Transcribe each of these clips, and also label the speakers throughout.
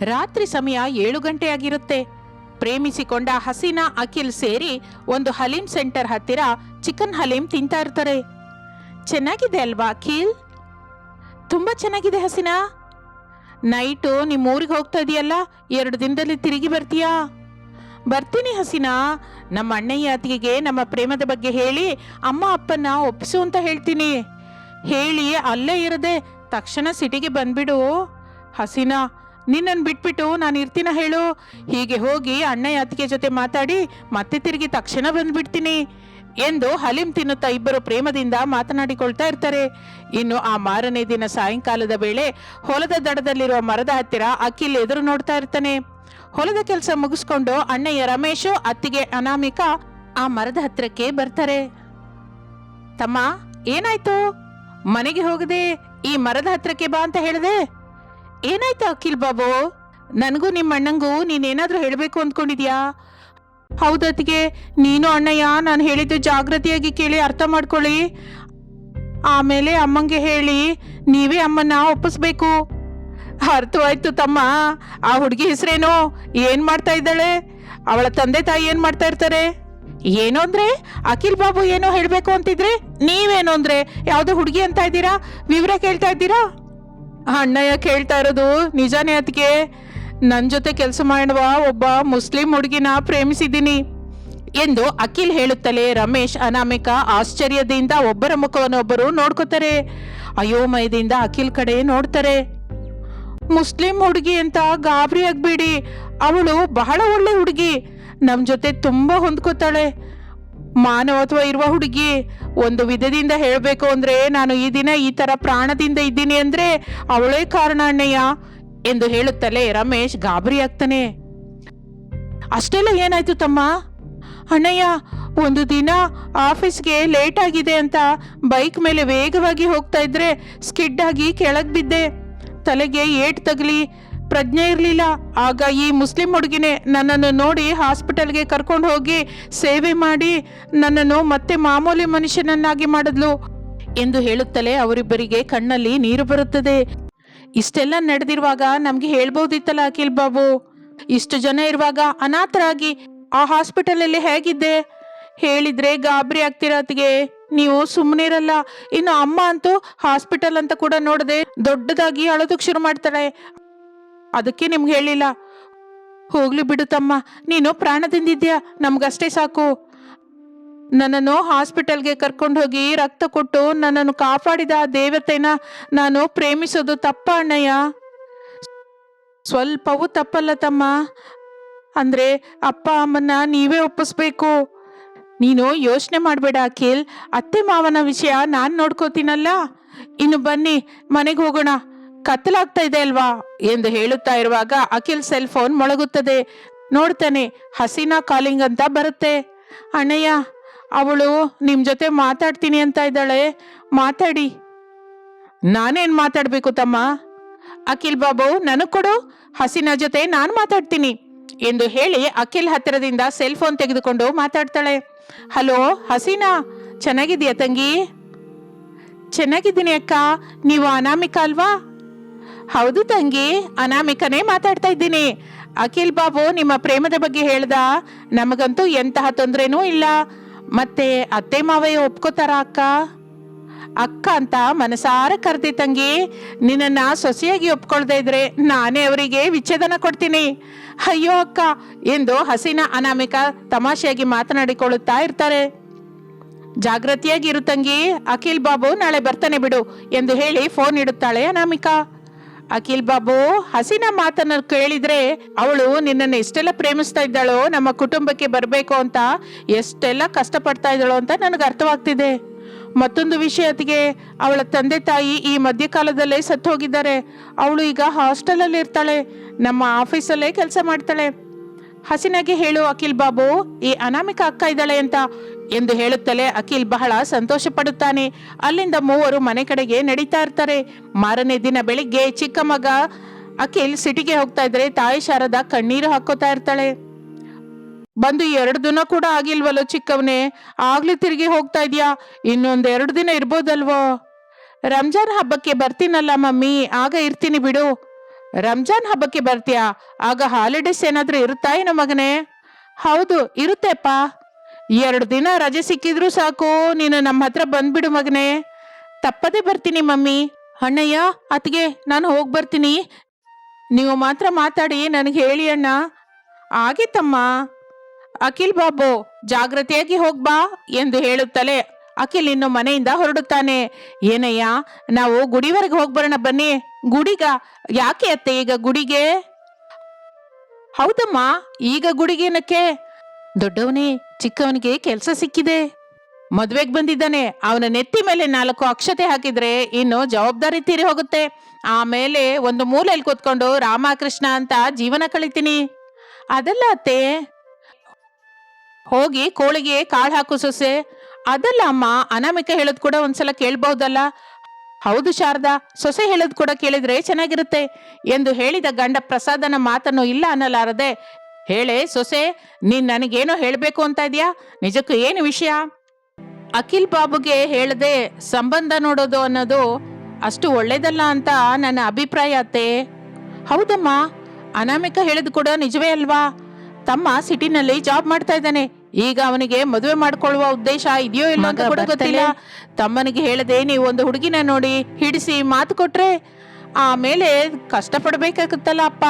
Speaker 1: ರಾತ್ರಿ ಸಮಯ ಏಳು ಗಂಟೆಯಾಗಿರುತ್ತೆ. ಪ್ರೇಮಿಸಿಕೊಂಡ ಹಸೀನಾ, ಅಖಿಲ್ ಸೇರಿ ಒಂದು ಹಲೀಂ ಸೆಂಟರ್ ಹತ್ತಿರ ಚಿಕನ್ ಹಲೀಂ ತಿಂತಾ ಇರ್ತಾರೆ. ಚೆನ್ನಾಗಿದೆ ಅಲ್ವಾ ಅಖಿಲ್? ತುಂಬಾ ಚೆನ್ನಾಗಿದೆ ಹಸೀನಾ. ನೈಟು ನಿಮ್ಮ ಊರಿಗೆ ಹೋಗ್ತಾ ಇದೆಯಲ್ಲ, ಎರಡು ದಿನದಲ್ಲಿ ತಿರುಗಿ ಬರ್ತೀಯಾ? ಬರ್ತೀನಿ ಹಸೀನಾ. ನಮ್ಮ ಅಣ್ಣಯ್ಯ ಅತಿಗೆ ನಮ್ಮ ಪ್ರೇಮದ ಬಗ್ಗೆ ಹೇಳಿ, ಅಮ್ಮ ಅಪ್ಪನ ಒಪ್ಪಿಸು ಅಂತ ಹೇಳ್ತೀನಿ. ಹೇಳಿ ಅಲ್ಲೇ ಇರದೆ ತಕ್ಷಣ ಸಿಟಿಗೆ ಬಂದ್ಬಿಡು. ಹಸೀನಾ ನಿನ್ನನ್ನು ಬಿಟ್ಬಿಟ್ಟು ನಾನು ಇರ್ತೀನ ಹೇಳು. ಹೀಗೆ ಹೋಗಿ ಅಣ್ಣಯ್ಯ ಅತ್ತಿಗೆ ಜೊತೆ ಮಾತಾಡಿ ಮತ್ತೆ ತಿರುಗಿ ತಕ್ಷಣ ಬಂದ್ಬಿಡ್ತೀನಿ. ಎಂದು ಹಲಿಂ ತಿನ್ನುತ್ತಾ ಇಬ್ಬರು ಪ್ರೇಮದಿಂದ ಮಾತನಾಡಿಕೊಳ್ತಾ ಇರ್ತಾರೆ. ಇನ್ನು ಆ ಮಾರನೇ ದಿನ ಸಾಯಂಕಾಲದ ವೇಳೆ ಹೊಲದ ದಡದಲ್ಲಿರುವ ಮರದ ಹತ್ತಿರ ಅಖಿಲ್ ಎದುರು ನೋಡ್ತಾ ಇರ್ತಾನೆ. ಹೊಲದ ಕೆಲಸ ಮುಗಿಸ್ಕೊಂಡು ಅಣ್ಣಯ್ಯ ರಮೇಶು, ಅತ್ತಿಗೆ ಅನಾಮಿಕ ಆ ಮರದ ಹತ್ತಿರಕ್ಕೆ ಬರ್ತಾರೆ. ತಮ್ಮ, ಏನಾಯ್ತು? ಮನೆಗೆ ಹೋಗದೆ ಈ ಮರದ ಹತ್ರಕ್ಕೆ ಬಾ ಅಂತ ಹೇಳಿದೆ. ಏನಾಯ್ತು ಅಖಿಲ್ ಬಾಬು? ನನಗೂ ನಿಮ್ಮ ಅಣ್ಣಂಗೂ ನೀನೇನಾದರೂ ಹೇಳಬೇಕು ಅಂದ್ಕೊಂಡಿದ್ಯಾ? ಹೌದತ್ತಿಗೆ, ನೀನು ಅಣ್ಣಯ್ಯ, ನಾನು ಹೇಳಿದ್ದು ಜಾಗೃತಿಯಾಗಿ ಕೇಳಿ ಅರ್ಥ ಮಾಡ್ಕೊಳ್ಳಿ. ಆಮೇಲೆ ಅಮ್ಮಂಗೆ ಹೇಳಿ, ನೀವೇ ಅಮ್ಮನ್ನ ಒಪ್ಪಿಸ್ಬೇಕು. ಅರ್ಥವಾಯ್ತು ತಮ್ಮ. ಆ ಹುಡುಗಿ ಹೆಸರೇನು? ಏನು ಮಾಡ್ತಾ ಇದ್ದಾಳೆ? ಅವಳ ತಂದೆ ತಾಯಿ ಏನು ಮಾಡ್ತಾ ಇರ್ತಾರೆ? ಏನು ಅಂದ್ರೆ, ಅಖಿಲ್ ಬಾಬು ಏನೋ ಹೇಳಬೇಕು ಅಂತಿದ್ರೆ ನೀವೇನು ಅಂದ್ರೆ, ಯಾವುದೋ ಹುಡುಗಿ ಅಂತ ಇದ್ದೀರಾ? ವಿವರ ಕೇಳ್ತಾ ಇದ್ದೀರಾ? ಅಣ್ಣಯ್ಯ ಕೇಳ್ತಾ ಇರೋದು, ನಿಜಾನೇ ಅದಕ್ಕೆ ನನ್ನ ಜೊತೆ ಕೆಲಸ ಮಾಡುವ ಒಬ್ಬ ಮುಸ್ಲಿಂ ಹುಡುಗಿನ ಪ್ರೇಮಿಸಿದ್ದೀನಿ. ಎಂದು ಅಖಿಲ್ ಹೇಳುತ್ತಲೇ ರಮೇಶ್ ಅನಾಮಿಕ ಆಶ್ಚರ್ಯದಿಂದ ಒಬ್ಬರ ಮುಖವನ್ನೊಬ್ಬರು ನೋಡ್ಕೋತಾರೆ. ಅಯೋಮಯದಿಂದ ಅಖಿಲ್ ಕಡೆ ನೋಡ್ತಾರೆ. ಮುಸ್ಲಿಂ ಹುಡುಗಿ ಅಂತ ಗಾಬರಿ ಆಗ್ಬೇಡಿ. ಅವಳು ಬಹಳ ಒಳ್ಳೆ ಹುಡುಗಿ. ನಮ್ಮ ಜೊತೆ ತುಂಬಾ ಹೊಂದ್ಕೋತಾಳೆ. ಮಾನವತ್ವ ಇರುವ ಹುಡುಗಿ, ಒಂದು ವಿಧದಿಂದ ಹೇಳಬೇಕು ಅಂದ್ರೆ ನಾನು ಈ ದಿನ ಈ ತರ ಪ್ರಾಣದಿಂದ ಇದ್ದೀನಿ ಅಂದ್ರೆ ಅವಳೇ ಕಾರಣ ಅಣ್ಣಯ್ಯ ಎಂದು ಹೇಳುತ್ತಲೇ ರಮೇಶ್ ಗಾಬರಿ ಆಗ್ತಾನೆ. ಅಷ್ಟೆಲ್ಲ ಏನಾಯ್ತು ತಮ್ಮ? ಅಣ್ಣಯ್ಯ, ಒಂದು ದಿನ ಆಫೀಸ್ಗೆ ಲೇಟ್ ಆಗಿದೆ ಅಂತ ಬೈಕ್ ಮೇಲೆ ವೇಗವಾಗಿ ಹೋಗ್ತಾ ಇದ್ರೆ ಸ್ಕಿಡ್ ಆಗಿ ಕೆಳಗೆ ಬಿದ್ದೆ. ತಲೆಗೆ ಏಟ್ ತಗಲಿ ಪ್ರಜ್ಞೆ ಇರಲಿಲ್ಲ. ಆಗ ಈ ಮುಸ್ಲಿಂ ಹುಡುಗಿನೇ ನನ್ನನ್ನು ನೋಡಿ ಹಾಸ್ಪಿಟಲ್ಗೆ ಕರ್ಕೊಂಡು ಹೋಗಿ ಸೇವೆ ಮಾಡಿ ನನ್ನನ್ನು ಮತ್ತೆ ಮಾಮೂಲಿ ಮನುಷ್ಯನನ್ನಾಗಿ ಮಾಡಿದ್ಲು ಎಂದು ಹೇಳುತ್ತಲೇ ಅವರಿಬ್ಬರಿಗೆ ಕಣ್ಣಲ್ಲಿ ನೀರು ಬರುತ್ತದೆ. ಇಷ್ಟೆಲ್ಲ ನಡೆದಿರುವಾಗ ನಮ್ಗೆ ಹೇಳ್ಬೋದಿತ್ತಲ್ಲ ಅಖಿಲ್ ಬಾಬು? ಇಷ್ಟು ಜನ ಇರುವಾಗ ಅನಾಥರಾಗಿ ಆ ಹಾಸ್ಪಿಟಲಲ್ಲಿ ಹೇಗಿದ್ದೆ? ಹೇಳಿದ್ರೆ ಗಾಬರಿ ಆಗ್ತಿರತ್ತಿಗೆ ನೀವು ಸುಮ್ಮನಿರಲ್ಲ ಇನ್ನು ಅಮ್ಮ ಅಂತೂ ಹಾಸ್ಪಿಟಲ್ ಅಂತ ಕೂಡ ನೋಡದೆ ದೊಡ್ಡದಾಗಿ ಅಳೋದಕ್ಕೆ ಶುರು ಮಾಡ್ತಾಳೆ. ಅದಕ್ಕೆ ನಿಮ್ಗೆ ಹೇಳಿಲ್ಲ. ಹೋಗ್ಲಿ ಬಿಡು ತಮ್ಮ. ನೀನು ಪ್ರಾಣದಿಂದಿದ್ಯಾ? ನಮ್ಗಷ್ಟೇ ಸಾಕು. ನನ್ನನ್ನು ಹಾಸ್ಪಿಟಲ್ಗೆ ಕರ್ಕೊಂಡು ಹೋಗಿ ರಕ್ತ ಕೊಟ್ಟು ನನ್ನನ್ನು ಕಾಪಾಡಿದ ಆ ದೇವತೆನ ನಾನು ಪ್ರೇಮಿಸೋದು ತಪ್ಪ ಅಣ್ಣಯ್ಯ. ಸ್ವಲ್ಪವೂ ತಪ್ಪಲ್ಲ ತಮ್ಮ. ಅಂದ್ರೆ ಅಪ್ಪ, ಅಮ್ಮನ್ನ ನೀವೇ ಒಪ್ಪಿಸ್ಬೇಕು. ನೀನು ಯೋಚನೆ ಮಾಡಬೇಡ ಅಖಿಲ್. ಅತ್ತೆ ಮಾವನ ವಿಷಯ ನಾನು ನೋಡ್ಕೋತೀನಲ್ಲ. ಇನ್ನು ಬನ್ನಿ, ಮನೆಗೆ ಹೋಗೋಣ. ಕತ್ತಲಾಗ್ತಾ ಇದೆ ಅಲ್ವಾ ಎಂದು ಹೇಳುತ್ತಾ ಇರುವಾಗ ಅಖಿಲ್ ಸೆಲ್ ಫೋನ್ ಮೊಳಗುತ್ತದೆ. ನೋಡ್ತಾನೆ, ಹಸೀನಾ ಕಾಲಿಂಗ್ ಅಂತ ಬರುತ್ತೆ. ಅಣ್ಣಯ್ಯ, ಅವಳು ನಿಮ್ಮ ಜೊತೆ ಮಾತಾಡ್ತೀನಿ ಅಂತ ಇದ್ದಾಳೆ. ಮಾತಾಡಿ. ನಾನೇನ್ ಮಾತಾಡಬೇಕು ತಮ್ಮ? ಅಖಿಲ್ ಬಾಬು, ನನಗೆ ಕೊಡು. ಹಸೀನಾ ಜೊತೆ ನಾನು ಮಾತಾಡ್ತೀನಿ ಎಂದು ಹೇಳಿ ಅಖಿಲ್ ಹತ್ತಿರದಿಂದ ಸೆಲ್ ಫೋನ್ ತೆಗೆದುಕೊಂಡು ಮಾತಾಡ್ತಾಳೆ. ಹಲೋ, ಹಸೀನಾ ಚೆನ್ನಾಗಿದ್ಯಾ ತಂಗಿ? ಚೆನ್ನಾಗಿದ್ದೀನಿ ಅಕ್ಕ. ನೀವು ಅನಾಮಿಕ ಅಲ್ವಾ? ಹೌದು ತಂಗಿ, ಅನಾಮಿಕನೇ ಮಾತಾಡ್ತಾ ಇದ್ದೀನಿ. ಅಖಿಲ್ ಬಾಬು ನಿಮ್ಮ ಪ್ರೇಮದ ಬಗ್ಗೆ ಹೇಳ್ದ, ನಮಗಂತೂ ಎಂತಹ ತೊಂದ್ರೆನೂ ಇಲ್ಲ. ಮತ್ತೆ ಅತ್ತೆ ಮಾವಯ್ಯ ಒಪ್ಕೋತಾರ ಅಕ್ಕ? ಅಕ್ಕ ಅಂತ ಮನಸಾರ ಕರ್ದಿ ತಂಗಿ, ನಿನ್ನನ್ನು ಸೊಸೆಯಾಗಿ ಒಪ್ಕೊಳ್ದೇ ಇದ್ರೆ ನಾನೇ ಅವರಿಗೆ ವಿಚ್ಛೇದನ ಕೊಡ್ತೀನಿ. ಅಯ್ಯೋ ಅಕ್ಕ, ಎಂದು ಹಸಿನ ಅನಾಮಿಕ ತಮಾಷೆಯಾಗಿ ಮಾತನಾಡಿಕೊಳ್ಳುತ್ತಾ ಇರ್ತಾರೆ. ಜಾಗೃತಿಯಾಗಿರು ತಂಗಿ, ಅಖಿಲ್ ಬಾಬು ನಾಳೆ ಬರ್ತಾನೆ ಬಿಡು ಎಂದು ಹೇಳಿ ಫೋನ್ ಇಡುತ್ತಾಳೆ ಅನಾಮಿಕಾ. ಅಖಿಲ್ ಬಾಬು, ಹಸಿನ ಮಾತನ್ನ ಕೇಳಿದ್ರೆ ಅವಳು ನಿನ್ನನ್ನು ಎಷ್ಟೆಲ್ಲ ಪ್ರೇಮಿಸ್ತಾ ಇದ್ದಾಳೋ, ನಮ್ಮ ಕುಟುಂಬಕ್ಕೆ ಬರಬೇಕು ಅಂತ ಎಷ್ಟೆಲ್ಲ ಕಷ್ಟಪಡ್ತಾ ಇದ್ದಾಳೋ ಅಂತ ನನಗೆ ಅರ್ಥವಾಗ್ತಿದೆ. ಮತ್ತೊಂದು ವಿಷಯ ವಿಷಯತಿಗೆ ಅವಳ ತಂದೆ ತಾಯಿ ಈ ಮಧ್ಯಕಾಲದಲ್ಲೇ ಸತ್ತು ಹೋಗಿದ್ದಾರೆ ಅವಳು ಈಗ ಹಾಸ್ಟೆಲಲ್ಲಿ ಇರ್ತಾಳೆ. ನಮ್ಮ ಆಫೀಸಲ್ಲೇ ಕೆಲಸ ಮಾಡ್ತಾಳೆ. ಹಸಿನಾಗೆ ಹೇಳು, ಅಖಿಲ್ ಬಾಬು. ಈ ಅನಾಮಿಕ ಅಕ್ಕ ಇದ್ದಾಳೆ ಅಂತ ಎಂದು ಹೇಳುತ್ತಲೇ ಅಖಿಲ್ ಬಹಳ ಸಂತೋಷ ಪಡುತ್ತಾನೆ ಅಲ್ಲಿಂದ ಮೂವರು ಮನೆ ಕಡೆಗೆ ನಡೀತಾ ಇರ್ತಾರೆ. ಮಾರನೇ ದಿನ ಬೆಳಿಗ್ಗೆ ಚಿಕ್ಕ ಮಗ ಅಖಿಲ್ ಸಿಟಿಗೆ ಹೋಗ್ತಾ ಇದ್ರೆ ತಾಯಿ ಶಾರದ ಕಣ್ಣೀರು ಹಾಕೋತಾ ಇರ್ತಾಳೆ. ಬಂದು ಎರಡು ದಿನ ಕೂಡ ಆಗಿಲ್ವಲ್ಲೋ ಚಿಕ್ಕವನೇ? ಆಗ್ಲೂ ತಿರುಗಿ ಹೋಗ್ತಾ ಇದೀಯಾ? ಇನ್ನೊಂದು ಎರಡು ದಿನ ಇರ್ಬೋದಲ್ವೋ? ರಂಜಾನ್ ಹಬ್ಬಕ್ಕೆ ಬರ್ತೀನಲ್ಲ ಮಮ್ಮಿ. ಆಗ ಇರ್ತೀನಿ ಬಿಡು. ರಂಜಾನ್ ಹಬ್ಬಕ್ಕೆ ಬರ್ತೀಯಾ? ಆಗ ಹಾಲಿಡೇಸ್ ಏನಾದ್ರೂ ಇರುತ್ತಾ ಏನೋ ಮಗನೇ? ಹೌದು, ಇರುತ್ತೆಪ್ಪ. ಎರಡು ದಿನ ರಜೆ ಸಿಕ್ಕಿದ್ರು ಸಾಕು, ನೀನು ನಮ್ಮ ಹತ್ರ ಬಂದ್ಬಿಡು ಮಗನೇ. ತಪ್ಪದೇ ಬರ್ತೀನಿ ಮಮ್ಮಿ. ಅಣ್ಣಯ್ಯ, ಅತ್ತಿಗೆ ನಾನು ಹೋಗಿ ಬರ್ತೀನಿ. ನೀವು ಮಾತ್ರ ಮಾತಾಡಿ, ನನಗೆ ಹೇಳಿ ಅಣ್ಣ. ಆಗಿತ್ತಮ್ಮ. ಅಖಿಲ್ ಬಾಬು, ಜಾಗ್ರತೆಯಾಗಿ ಹೋಗ್ಬಾ ಎಂದು ಹೇಳುತ್ತಲೇ ಅಖಿಲ್ ಇನ್ನು ಮನೆಯಿಂದ ಹೊರಡುತ್ತಾನೆ. ಏನಯ್ಯ, ನಾವು ಗುಡಿವರೆಗೆ ಹೋಗ್ಬರೋಣ ಬನ್ನಿ. ಗುಡಿಗ, ಯಾಕೆ ಅತ್ತೆ ಈಗ ಗುಡಿಗೆ? ಹೌದಮ್ಮ, ಈಗ ಗುಡಿಗೇನಕ್ಕೆ ದೊಡ್ಡವನೇ, ಚಿಕ್ಕವನಿಗೆ ಕೆಲಸ ಸಿಕ್ಕಿದೆ. ಮದುವೆಗೆ ಬಂದಿದ್ದಾನೆ. ಅವನ ನೆತ್ತಿ ಮೇಲೆ ನಾಲ್ಕು ಅಕ್ಷತೆ ಹಾಕಿದ್ರೆ ಇನ್ನು ಜವಾಬ್ದಾರಿ ತೀರಿ ಹೋಗುತ್ತೆ. ಆಮೇಲೆ ಒಂದು ಮೂಲೆಯಲ್ಲಿ ಕೂತ್ಕೊಂಡು ರಾಮಕೃಷ್ಣ ಅಂತ ಜೀವನ ಕಳಿತೀನಿ. ಅದಲ್ಲ ಅತ್ತೆ. ಹೋಗಿ ಕೋಳಿಗೆ ಕಾಳು ಹಾಕು ಸೊಸೆ. ಅದಲ್ಲ ಅಮ್ಮ, ಅನಾಮಿಕ ಹೇಳೋದ್ ಕೂಡ ಒಂದ್ಸಲ ಕೇಳ್ಬಹುದಲ್ಲ ಹೌದು ಶಾರದಾ, ಸೊಸೆ ಹೇಳೋದ್ ಕೂಡ ಕೇಳಿದ್ರೆ ಚೆನ್ನಾಗಿರುತ್ತೆ ಎಂದು ಹೇಳಿದ ಗಂಡ ಪ್ರಸಾದನ ಮಾತನ್ನು ಇಲ್ಲ ಅನ್ನಲಾರದೆ, ಹೇಳೆ ಸೊಸೆ, ನೀನ್ ನನಗೇನೋ ಹೇಳಬೇಕು ಅಂತ ಇದೆಯಾ? ನಿಜಕ್ಕೂ ಏನು ವಿಷಯ? ಅಖಿಲ್ ಬಾಬುಗೆ ಹೇಳದೆ ಸಂಬಂಧ ನೋಡೋದು ಅನ್ನೋದು ಅಷ್ಟು ಒಳ್ಳೇದಲ್ಲ ಅಂತ ನನ್ನ ಅಭಿಪ್ರಾಯ ಅತ್ತೆ. ಹೌದಮ್ಮ, ಅನಾಮಿಕ ಹೇಳಿದ್ ಕೂಡ ನಿಜವೇ ಅಲ್ವಾ? ತಮ್ಮ ಸಿಟಿನಲ್ಲಿ ಜಾಬ್ ಮಾಡ್ತಾ ಇದ್ದಾನೆ ಈಗ ಅವನಿಗೆ ಮದುವೆ ಮಾಡ್ಕೊಳ್ಳುವ ಉದ್ದೇಶ ಇದೆಯೋ ಇಲ್ಲ ಅಂತ ಕೂಡ ಗೊತ್ತಿಲ್ಲ. ತಮ್ಮನಿಗೆ ಹೇಳದೆ ನೀವು ಒಂದು ಹುಡುಗಿನ ನೋಡಿ ಹಿಡಿಸಿ ಮಾತು ಕೊಟ್ರೆ ಆಮೇಲೆ ಕಷ್ಟ ಪಡ್ಬೇಕಾಗುತ್ತಲ್ಲ ಅಪ್ಪ.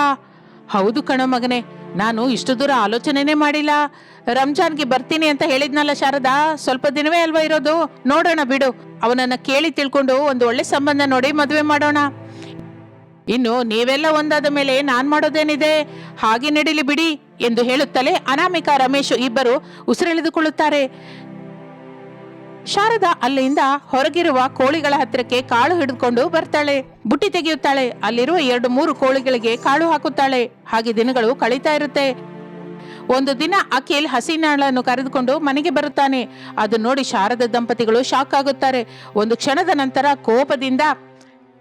Speaker 1: ಹೌದು ಕಣ ಮಗನೇ ನಾನು ಇಷ್ಟು ದೂರ ಆಲೋಚನೆನೇ ಮಾಡಿಲ್ಲ. ರಂಜಾನ್ಗೆ ಬರ್ತೀನಿ ಅಂತ ಹೇಳಿದ್ನಲ್ಲ ಶಾರದಾ ಸ್ವಲ್ಪ ದಿನವೇ ಅಲ್ವಾ ಇರೋದು? ನೋಡೋಣ ಬಿಡು. ಅವನನ್ನ ಕೇಳಿ ತಿಳ್ಕೊಂಡು ಒಂದು ಒಳ್ಳೆ ಸಂಬಂಧ ನೋಡಿ ಮದುವೆ ಮಾಡೋಣ. ಇನ್ನು ನೀವೆಲ್ಲ ಒಂದಾದ ಮೇಲೆ ನಾನ್ ಮಾಡೋದೇನಿದೆ? ಹಾಗೆ ನಡೀಲಿ ಬಿಡಿ ಎಂದು ಹೇಳುತ್ತಲೇ ಅನಾಮಿಕಾ ರಮೇಶ್ ಇಬ್ಬರು ಉಸಿರೆಳೆದುಕೊಳ್ಳುತ್ತಾರೆ. ಶಾರದಾ ಅಲ್ಲಿಂದ ಹೊರಗಿರುವ ಕೋಳಿಗಳ ಹತ್ತಿರಕ್ಕೆ ಕಾಳು ಹಿಡಿದುಕೊಂಡು ಬರ್ತಾಳೆ. ಬುಟ್ಟಿ ತೆಗೆಯುತ್ತಾಳೆ. ಅಲ್ಲಿರುವ ಎರಡು ಮೂರು ಕೋಳಿಗಳಿಗೆ ಕಾಳು ಹಾಕುತ್ತಾಳೆ. ಹಾಗೆ ದಿನಗಳು ಕಳೀತಾ ಇರುತ್ತೆ. ಒಂದು ದಿನ ಅಖಿಲ್ ಹಸಿನಾಳನ್ನು ಕರೆದುಕೊಂಡು ಮನೆಗೆ ಬರುತ್ತಾನೆ. ಅದು ನೋಡಿ ಶಾರದ ದಂಪತಿಗಳು ಶಾಕ್ ಆಗುತ್ತಾರೆ. ಒಂದು ಕ್ಷಣದ ನಂತರ ಕೋಪದಿಂದ,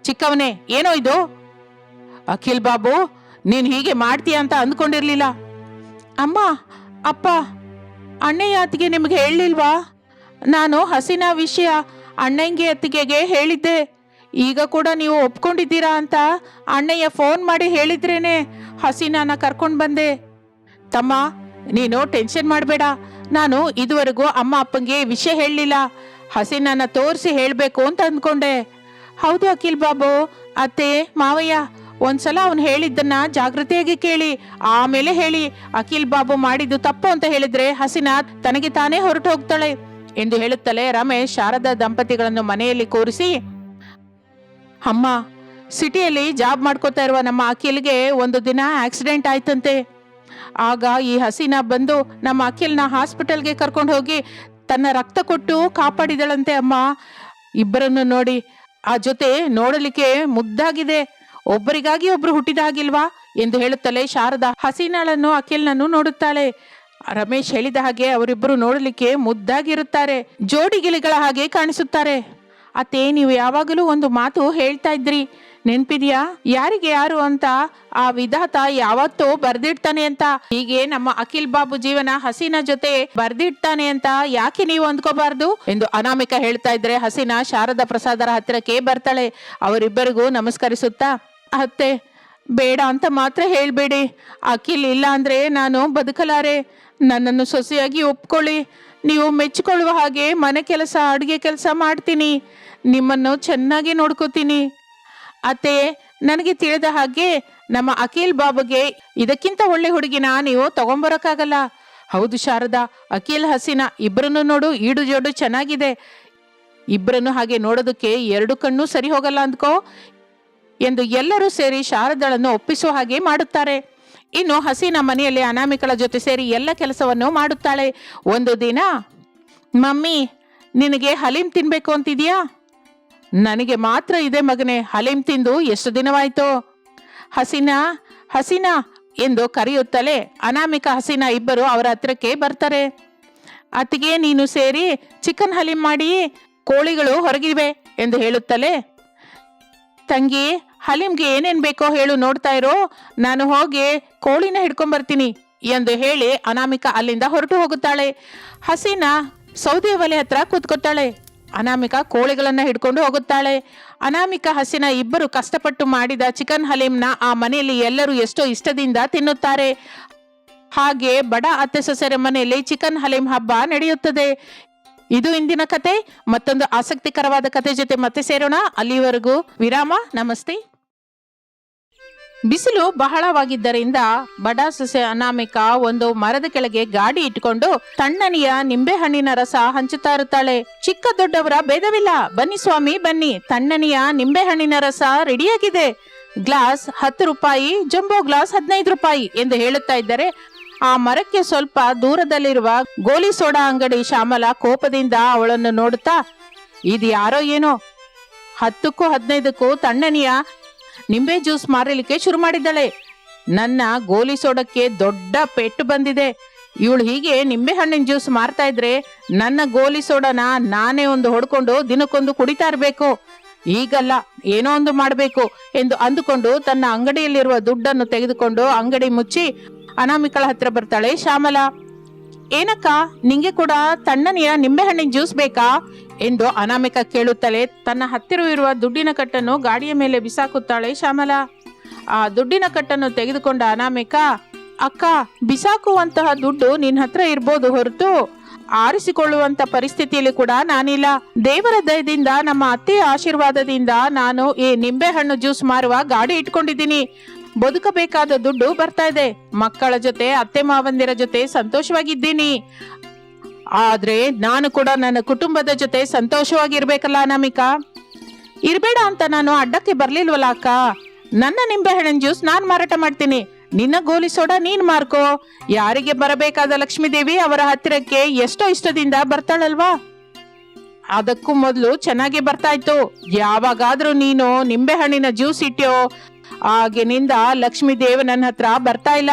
Speaker 1: ಚಿಕ್ಕವನೇ, ಏನೋ ಇದು? ಅಖಿಲ್ ಬಾಬು, ನೀನು ಹೀಗೆ ಮಾಡ್ತೀಯ ಅಂತ ಅಂದ್ಕೊಂಡಿರ್ಲಿಲ್ಲ. ಅಮ್ಮ, ಅಪ್ಪ ಅಣ್ಣಯ್ಯ ಅತ್ತಿಗೆ ನಿಮ್ಗೆ ಹೇಳಲಿಲ್ವಾ? ನಾನು ಹಸಿನ ವಿಷಯ ಅಣ್ಣಂಗೆ ಅತ್ತಿಗೆಗೆ ಹೇಳಿದ್ದೆ. ಈಗ ಕೂಡ ನೀವು ಒಪ್ಕೊಂಡಿದ್ದೀರಾ ಅಂತ ಅಣ್ಣಯ್ಯ ಫೋನ್ ಮಾಡಿ ಹೇಳಿದ್ರೇನೆ ಹಸಿನಾನ ಕರ್ಕೊಂಡು ಬಂದೆ. ತಮ್ಮ, ನೀನು ಟೆನ್ಷನ್ ಮಾಡಬೇಡ. ನಾನು ಇದುವರೆಗೂ ಅಮ್ಮ ಅಪ್ಪಂಗೆ ವಿಷಯ ಹೇಳಲಿಲ್ಲ. ಹಸಿನಾನ ತೋರಿಸಿ ಹೇಳಬೇಕು ಅಂತ ಅಂದ್ಕೊಂಡೆ. ಹೌದು ಅಖಿಲ್ ಬಾಬು, ಅತ್ತೆ, ಮಾವಯ್ಯ ಒಂದ್ಸಲ ಅವನು ಹೇಳಿದ್ದನ್ನ ಜಾಗೃತಿಯಾಗಿ ಕೇಳಿ, ಆಮೇಲೆ ಹೇಳಿ, ಅಖಿಲ್ ಬಾಬು ಮಾಡಿದ್ದು ತಪ್ಪು ಅಂತ ಹೇಳಿದ್ರೆ ಹಸಿನಾ ತನಗೆ ತಾನೇ ಹೊರಟು ಹೋಗ್ತಾಳೆ ಎಂದು ಹೇಳುತ್ತಲೇ ರಮೇಶ್ ಶಾರದಾ ದಂಪತಿಗಳನ್ನು ಮನೆಯಲ್ಲಿ ಕೂರಿಸಿ, ಅಮ್ಮ, ಸಿಟಿಯಲ್ಲಿ ಜಾಬ್ ಮಾಡ್ಕೋತಾ ಇರುವ ನಮ್ಮ ಅಖಿಲ್ಗೆ ಒಂದು ದಿನ ಆಕ್ಸಿಡೆಂಟ್ ಆಯ್ತಂತೆ. ಆಗ ಈ ಹಸೀನ ಬಂದು ನಮ್ಮ ಅಖಿಲ್ನ ಹಾಸ್ಪಿಟಲ್ಗೆ ಕರ್ಕೊಂಡು ಹೋಗಿ ತನ್ನ ರಕ್ತ ಕೊಟ್ಟು ಕಾಪಾಡಿದಳಂತೆ ಅಮ್ಮ. ಇಬ್ಬರನ್ನು ನೋಡಿ, ಆ ಜೊತೆ ನೋಡಲಿಕ್ಕೆ ಮುದ್ದಾಗಿದೆ. ಒಬ್ಬರಿಗಾಗಿ ಒಬ್ರು ಹುಟ್ಟಿದಾಗಿಲ್ವಾ ಎಂದು ಹೇಳುತ್ತಲೇ ಶಾರದಾ ಹಸೀನಾಳನ್ನು, ಅಖಿಲ್ನನ್ನು ನೋಡುತ್ತಾಳೆ. ರಮೇಶ್ ಹೇಳಿದ ಹಾಗೆ ಅವರಿಬ್ಬರು ನೋಡಲಿಕ್ಕೆ ಮುದ್ದಾಗಿರುತ್ತಾರೆ. ಜೋಡಿಗಿಲಿಗಳ ಹಾಗೆ ಕಾಣಿಸುತ್ತಾರೆ. ಅತ್ತೆ, ನೀವು ಯಾವಾಗಲೂ ಒಂದು ಮಾತು ಹೇಳ್ತಾ ಇದ್ರಿ. ನೆನ್ಪಿದ್ಯಾ? ಯಾರಿಗೆ ಯಾರು ಅಂತ? ಆ ವಿಧಾತ ಯಾವತ್ತೋ ಬರ್ದಿಡ್ತಾನೆ ಅಂತ. ಹೀಗೆ ನಮ್ಮ ಅಖಿಲ್ ಬಾಬು ಜೀವನ ಹಸಿನ ಜೊತೆ ಬರ್ದಿಡ್ತಾನೆ ಅಂತ ಯಾಕೆ ನೀವು ಅಂದ್ಕೋಬಾರ್ದು? ಎಂದು ಅನಾಮಿಕ ಹೇಳ್ತಾ ಇದ್ರೆ ಹಸೀನಾ ಶಾರದಾ ಪ್ರಸಾದರ ಹತ್ತಿರಕ್ಕೆ ಬರ್ತಾಳೆ. ಅವರಿಬ್ಬರಿಗೂ ನಮಸ್ಕರಿಸುತ್ತಾ ಅತ್ತೆ, ಬೇಡ ಅಂತ ಮಾತ್ರ ಹೇಳಬೇಡಿ. ಅಖಿಲ್ ಇಲ್ಲ ಅಂದ್ರೆ ನಾನು ಬದುಕಲಾರೆ. ನನ್ನನ್ನು ಸೊಸೆಯಾಗಿ ಒಪ್ಕೊಳ್ಳಿ. ನೀವು ಮೆಚ್ಚಿಕೊಳ್ಳುವ ಹಾಗೆ ಮನೆ ಕೆಲಸ, ಅಡುಗೆ ಕೆಲಸ ಮಾಡ್ತೀನಿ. ನಿಮ್ಮನ್ನು ಚೆನ್ನಾಗಿ ನೋಡ್ಕೋತೀನಿ. ಅತ್ತೆ, ನನಗೆ ತಿಳಿದ ಹಾಗೆ ನಮ್ಮ ಅಖಿಲ್ ಬಾಬುಗೆ ಇದಕ್ಕಿಂತ ಒಳ್ಳೆ ಹುಡುಗಿನ ನೀವು ತಗೊಂಬರೋಕ್ಕಾಗಲ್ಲ. ಹೌದು ಶಾರದಾ, ಅಖಿಲ್, ಹಸಿನ ಇಬ್ಬರನ್ನು ನೋಡು, ಈಡು ಜೋಡು ಚೆನ್ನಾಗಿದೆ. ಇಬ್ಬರನ್ನು ಹಾಗೆ ನೋಡೋದಕ್ಕೆ ಎರಡು ಕಣ್ಣು ಸರಿ ಹೋಗಲ್ಲ ಅಂದ್ಕೋ. ಎಂದು ಎಲ್ಲರೂ ಸೇರಿ ಶಾರದಳನ್ನು ಒಪ್ಪಿಸುವ ಹಾಗೆ ಮಾಡುತ್ತಾರೆ. ಇನ್ನು ಹಸೀನ ಮನೆಯಲ್ಲಿ ಅನಾಮಿಕಳ ಜೊತೆ ಸೇರಿ ಎಲ್ಲ ಕೆಲಸವನ್ನು ಮಾಡುತ್ತಾಳೆ. ಒಂದು ದಿನ, ಮಮ್ಮಿ, ನಿನಗೆ ಹಲೀಮ್ ತಿನ್ಬೇಕು ಅಂತಿದ್ಯಾ? ನನಗೆ ಮಾತ್ರ ಇದೆ ಮಗನೇ, ಹಲೀಮ್ ತಿಂದು ಎಷ್ಟು ದಿನವಾಯ್ತು? ಹಸೀನಾ ಹಸೀನಾ, ಎಂದು ಕರೆಯುತ್ತಲೇ ಅನಾಮಿಕ ಹಸೀನಾ ಇಬ್ಬರು ಅವರ ಹತ್ರಕ್ಕೆ ಬರ್ತಾರೆ. ಅತ್ತಿಗೆ, ನೀನು ಸೇರಿ ಚಿಕನ್ ಹಲೀಮ್ ಮಾಡಿ, ಕೋಳಿಗಳು ಹೊರಗಿವೆ, ಎಂದು ಹೇಳುತ್ತಲೇ, ತಂಗಿ ಹಲೀಮ್ಗೆ ಏನೇನ್ ಬೇಕೋ ಹೇಳು ನೋಡ್ತಾ ಇರೋ, ನಾನು ಹೋಗಿ ಕೋಳಿನ ಹಿಡ್ಕೊಂಡ್ ಬರ್ತೀನಿ ಎಂದು ಹೇಳಿ ಅನಾಮಿಕ ಅಲ್ಲಿಂದ ಹೊರಟು ಹೋಗುತ್ತಾಳೆ. ಹಸೀನಾ ಸೌದೆ ಒಲೆ ಹತ್ರ ಕೂತ್ಕೊತಾಳೆ ಅನಾಮಿಕಾ ಕೋಳಿಗಳನ್ನು ಹಿಡ್ಕೊಂಡು ಹೋಗುತ್ತಾಳೆ. ಅನಾಮಿಕಾ ಹಸಿನ ಇಬ್ಬರು ಕಷ್ಟಪಟ್ಟು ಮಾಡಿದ ಚಿಕನ್ ಹಲೀಮ್ನ ಆ ಮನೆಯಲ್ಲಿ ಎಲ್ಲರೂ ಎಷ್ಟೋ ಇಷ್ಟದಿಂದ ತಿನ್ನುತ್ತಾರೆ. ಹಾಗೆ ಬಡ ಅತ್ತೆ ಸೊಸೆರ ಮನೆಯಲ್ಲಿ ಚಿಕನ್ ಹಲೀಮ್ ಹಬ್ಬ ನಡೆಯುತ್ತದೆ. ಇದು ಇಂದಿನ ಕತೆ. ಮತ್ತೊಂದು ಆಸಕ್ತಿಕರವಾದ ಕತೆ ಜೊತೆ ಮತ್ತೆ ಸೇರೋಣ. ಅಲ್ಲಿವರೆಗೂ ವಿರಾಮ. ನಮಸ್ತೆ. ಬಿಸಿಲು ಬಹಳವಾಗಿದ್ದರಿಂದ ಬಡ ಸೊಸೆ ಅನಾಮಿಕ ಒಂದು ಮರದ ಕೆಳಗೆ ಗಾಡಿ ಇಟ್ಕೊಂಡು ತಣ್ಣನೆಯ ನಿಂಬೆಹಣ್ಣಿನ ರಸ ಹಂಚುತ್ತಾ ಇರುತ್ತಾಳೆ. ಚಿಕ್ಕ ದೊಡ್ಡವರ ಭೇದವಿಲ್ಲ. ಬನ್ನಿ ಸ್ವಾಮಿ, ಬನ್ನಿ. ತಣ್ಣನೆಯ ನಿಂಬೆಹಣ್ಣಿನ ರಸ ರೆಡಿಯಾಗಿದೆ. ಗ್ಲಾಸ್ ಹತ್ತು ರೂಪಾಯಿ, ಜಂಬೋ ಗ್ಲಾಸ್ ಹದಿನೈದು ರೂಪಾಯಿ ಎಂದು ಹೇಳುತ್ತಾ ಇದ್ದರೆ ಆ ಮರಕ್ಕೆ ಸ್ವಲ್ಪ ದೂರದಲ್ಲಿರುವ ಗೋಲಿ ಸೋಡಾ ಅಂಗಡಿ ಶ್ಯಾಮಲ ಕೋಪದಿಂದ ಅವಳನ್ನು ನೋಡುತ್ತಾ, ಇದು ಯಾರೋ ಏನೋ? ಹತ್ತಕ್ಕೂ ಹದಿನೈದಕ್ಕೂ ತಣ್ಣನೆಯ ನಿಂಬೆ ಜ್ಯೂಸ್ ಮಾರಲಿಕ್ಕೆ ಶುರು ಮಾಡಿದ್ದಾಳೆ. ನನ್ನ ಗೋಲಿ ಸೋಡಕ್ಕೆ ದೊಡ್ಡ ಪೆಟ್ಟು ಬಂದಿದೆ. ಇವಳು ಹೀಗೆ ನಿಂಬೆ ಹಣ್ಣಿನ ಜ್ಯೂಸ್ ಮಾರ್ತಾ ಇದ್ರೆ ನನ್ನ ಗೋಲಿ ಸೋಡನ ನಾನೇ ಒಂದು ಹೊಡ್ಕೊಂಡು ದಿನಕ್ಕೊಂದು ಕುಡಿತಾ ಇರಬೇಕು. ಈಗಲ್ಲ ಏನೋ ಒಂದು ಮಾಡಬೇಕು ಎಂದು ಅಂದುಕೊಂಡು ತನ್ನ ಅಂಗಡಿಯಲ್ಲಿರುವ ದುಡ್ಡನ್ನು ತೆಗೆದುಕೊಂಡು ಅಂಗಡಿ ಮುಚ್ಚಿ ಅನಾಮಿಕಳ ಹತ್ರ ಬರ್ತಾಳೆ, ಶ್ಯಾಮಲ, ಏನಕ್ಕ? ನಿಂಗೆ ಕೂಡ ತಣ್ಣನೆಯ ನಿಂಬೆಹಣ್ಣಿನ ಜ್ಯೂಸ್ ಬೇಕಾ? ಎಂದು ಅನಾಮಿಕ ಕೇಳುತ್ತಲೇ ತನ್ನ ಹತ್ತಿರವಿರುವ ದುಡ್ಡಿನ ಕಟ್ಟನ್ನು ಗಾಡಿಯ ಮೇಲೆ ಬಿಸಾಕುತ್ತಾಳೆ ಶ್ಯಾಮಲ. ಆ ದುಡ್ಡಿನ ಕಟ್ಟನ್ನು ತೆಗೆದುಕೊಂಡ ಅನಾಮಿಕ, ಅಕ್ಕ, ಬಿಸಾಕುವಂತಹ ದುಡ್ಡು ನಿನ್ನ ಹತ್ರ ಇರ್ಬೋದು ಹೊರತು. ಆರಿಸಿಕೊಳ್ಳುವಂತ ಪರಿಸ್ಥಿತಿಯಲ್ಲಿ ಕೂಡ ನಾನಿಲ್ಲ. ದೇವರ ದಯದಿಂದ, ನಮ್ಮ ಅತ್ತೆಯ ಆಶೀರ್ವಾದದಿಂದ ನಾನು ಈ ನಿಂಬೆಹಣ್ಣು ಜ್ಯೂಸ್ ಮಾರುವ ಗಾಡಿ ಇಟ್ಕೊಂಡಿದ್ದೀನಿ. ಬದುಕಬೇಕಾದ ದುಡ್ಡು ಬರ್ತಾ ಇದೆ. ಮಕ್ಕಳ ಜೊತೆ, ಅತ್ತೆ ಮಾವಂದಿರ ಜೊತೆ ಸಂತೋಷವಾಗಿದ್ದೀನಿ. ಆದ್ರೆ ನಾನು ಕೂಡ ನನ್ನ ಕುಟುಂಬದ ಜೊತೆ ಸಂತೋಷವಾಗಿರ್ಬೇಕಲ್ಲ ಅನಾಮಿಕಾ? ಇರ್ಬೇಡ ಅಂತ ನಾನು ಅಡ್ಡಕ್ಕೆ ಬರ್ಲಿಲ್ವಲ್ಲ ಅಕ್ಕ? ನನ್ನ ನಿಂಬೆಹಣ್ಣಿನ ಜ್ಯೂಸ್ ನಾನು ಮಾರಾಟ ಮಾಡ್ತೀನಿ. ನಿನ್ನ ಗೋಲಿ ಸೋಡಾ ನೀನ್ ಮಾರ್ಕೋ. ಯಾರಿಗೆ ಬರಬೇಕಾದ ಲಕ್ಷ್ಮೀದೇವಿ ಅವರ ಹತ್ತಿರಕ್ಕೆ ಎಷ್ಟೋ ಇಷ್ಟದಿಂದ ಬರ್ತಾಳಲ್ವಾ? ಅದಕ್ಕೂ ಮೊದಲು ಚೆನ್ನಾಗಿ ಬರ್ತಾ ಇತ್ತು ಯಾವಾಗಾದ್ರೂ ನೀನು ನಿಂಬೆಹಣ್ಣಿನ ಜ್ಯೂಸ್ ಇಟ್ಯೋ ಆಗಿನಿಂದ ಲಕ್ಷ್ಮೀ ದೇವ ನನ್ನ ಹತ್ರ ಬರ್ತಾ ಇಲ್ಲ.